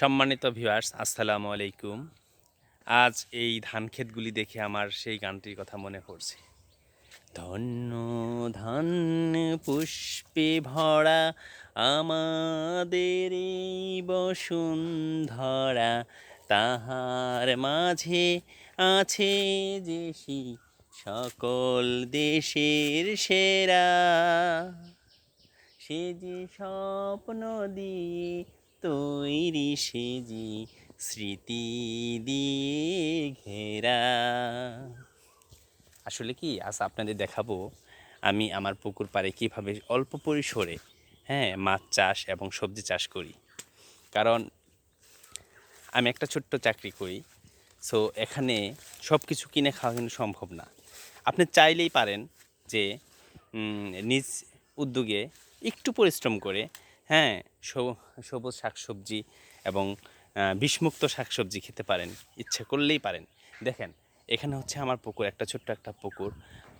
সম্মানিত ভিউয়ার্স আসসালামু আলাইকুম। আজ এই ধান ক্ষেতগুলি দেখে আমার সেই গানটির কথা মনে পড়ছে। ধন্য ধান পুষ্পে ভরা আমাদের এই বসুন্ধরা, তাহার মাঝে আছে যে সকল দেশের সেরা। সে যে স্বপ্ন দিয়ে তৈরি সে যে স্মৃতি দিয়ে ঘেরা আসলে কি, আজ আপনাদের দেখাবো আমি আমার পুকুর পাড়ে কীভাবে অল্প পরিসরে হ্যাঁ মাছ চাষ এবং সবজি চাষ করি। কারণ আমি একটা ছোট্ট চাকরি করি, সো এখানে সব কিছু কিনে খাওয়া কিন্তু সম্ভব না। আপনি চাইলেই পারেন যে নিজ উদ্যোগে একটু পরিশ্রম করে হ্যাঁ সব- সবুজ শাকসবজি এবং বিষমুক্ত শাকসবজি খেতে পারেন, ইচ্ছে করলেই পারেন। দেখেন, এখানে হচ্ছে আমার পুকুর, একটা ছোট্ট একটা পুকুর।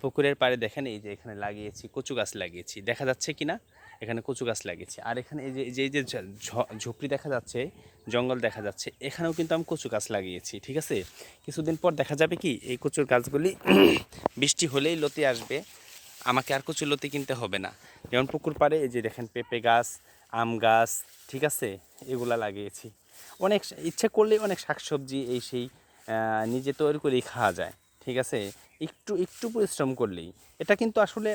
পুকুরের পাড়ে দেখেন এই যে এখানে লাগিয়েছি, কচু গাছ লাগিয়েছি। দেখা যাচ্ছে কি না? এখানে কচু গাছ লাগিয়েছি। আর এখানে এই যে এই যে ঝুপড়ি দেখা যাচ্ছে, জঙ্গল দেখা যাচ্ছে, এখানেও কিন্তু আমি কচু গাছ লাগিয়েছি, ঠিক আছে? কিছুদিন পর দেখা যাবে কি, এই কচুর গাছগুলি বৃষ্টি হলেই লতি আসবে। আমাকে আর কচু লতি কিনতে হবে না। যেমন পুকুর পাড়ে এই যে দেখেন পেঁপে গাছ আম গাছ, ঠিক আছে? এগুলা লাগিয়েছি। অনেক ইচ্ছে করলেই অনেক শাকসবজি এই সেই নিজে তৈরি করেই খাওয়া যায়, ঠিক আছে? একটু একটু পরিশ্রম করলেই। এটা কিন্তু আসলে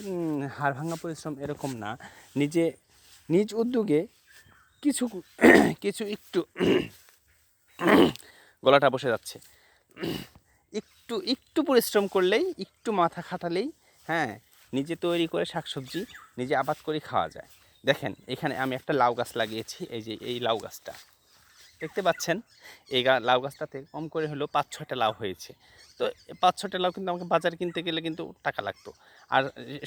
হাড় ভাঙা পরিশ্রম এরকম না। নিজে, নিজ উদ্যোগে কিছু কিছু একটু গলাটা বসে যাচ্ছে। একটু একটু পরিশ্রম করলেই, একটু মাথা খাটালেই হ্যাঁ নিজে তৈরি করে শাকসবজি নিজে আবাদ করে খাওয়া যায়। দেখেন, এখানে আমি একটা লাউ গাছ লাগিয়েছি, এই যে এই লাউ গাছটা। দেখতে পাচ্ছেন, এই গা, লাউ গাছটাতে কম করে হলেও পাঁচ ছটা লাউ হয়েছে। তো পাঁচ ছটা লাউ কিন্তু আমাকে বাজার কিনতে গেলে কিন্তু টাকা লাগতো। আর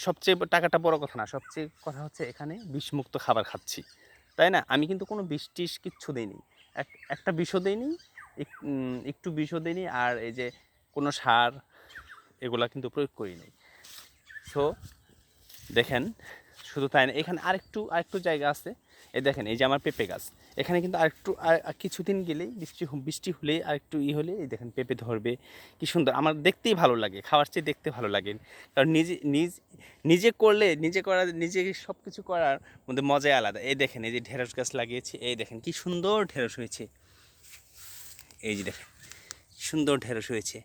সবচেয়ে টাকাটা বড় কথা না, সবচেয়ে কথা হচ্ছে এখানে বিষমুক্ত খাবার খাচ্ছি। তাই না? আমি কিন্তু কোনো বিষ টিস কিচ্ছু দিইনি। এক, একটা বিষও দিইনি একটু বিষও দিইনি, আর এই যে কোনো সার এগুলা কিন্তু প্রয়োগ করি সো দেখেন শুধু তাই না, এখানে আরেকটু আরেকটু জায়গা আছে। এই দেখেন, এই যে আমার পেঁপে গাছ। এখানে কিন্তু আরেকটু, আর কিছুদিন গেলেই বৃষ্টি বৃষ্টি হলে আরেকটু ই হলে এই দেখেন পেঁপে ধরবে। কি সুন্দর, আমার দেখতেই ভালো লাগে, খাওয়ার চেয়ে দেখতে ভালো লাগে। কারণ নিজে, নিজ, নিজে করলে, নিজে করা, নিজে সব কিছু করার মধ্যে মজাই আলাদা। এই দেখেন, এই যে ঢেঁড়স গাছ লাগিয়েছি, এই দেখেন কি সুন্দর ঢেঁড়স হয়েছে। এই যে দেখেন সুন্দর ঢেঁড়স হয়েছে।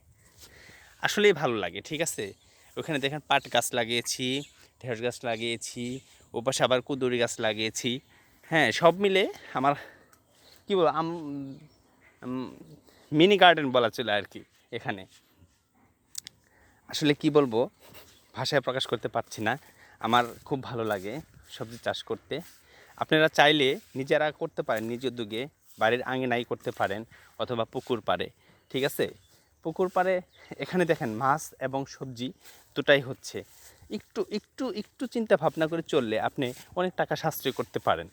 আসলেই ভালো লাগে, ঠিক আছে? ওখানে দেখেন পাট গাছ লাগিয়েছি। ঢেঁড়স গাছ লাগিয়েছি, ওপাশে আবার কুদুরি গাছ লাগিয়েছি। হ্যাঁ সব মিলে আমার, কী বলব, আম মিনি গার্ডেন বলা চলে আর কি এখানে। আসলে কি বলব, ভাষায় প্রকাশ করতে পারছি না। আমার খুব ভালো লাগে সবজি চাষ করতে। আপনারা চাইলে নিজেরা করতে পারেন, নিজ উদ্যোগে। বাড়ির আঙিনাই করতে পারেন অথবা পুকুর পাড়ে, ঠিক আছে? পুকুর পাড়ে, এখানে দেখেন মাছ এবং সবজি দুটাই হচ্ছে। একটু একটু একটু চিন্তা ভাবনা করে চললে আপনি অনেক টাকা সাশ্রয় করতে পারেন।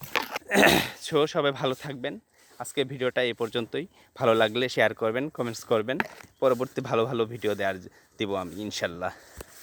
সো, সবাই ভালো থাকবেন। আজকে ভিডিওটা এ পর্যন্তই। ভালো লাগলে শেয়ার করবেন কমেন্টস করবেন। পরবর্তী ভালো ভালো ভিডিও দেওয়ার দেবো আমি, ইনশাল্লাহ।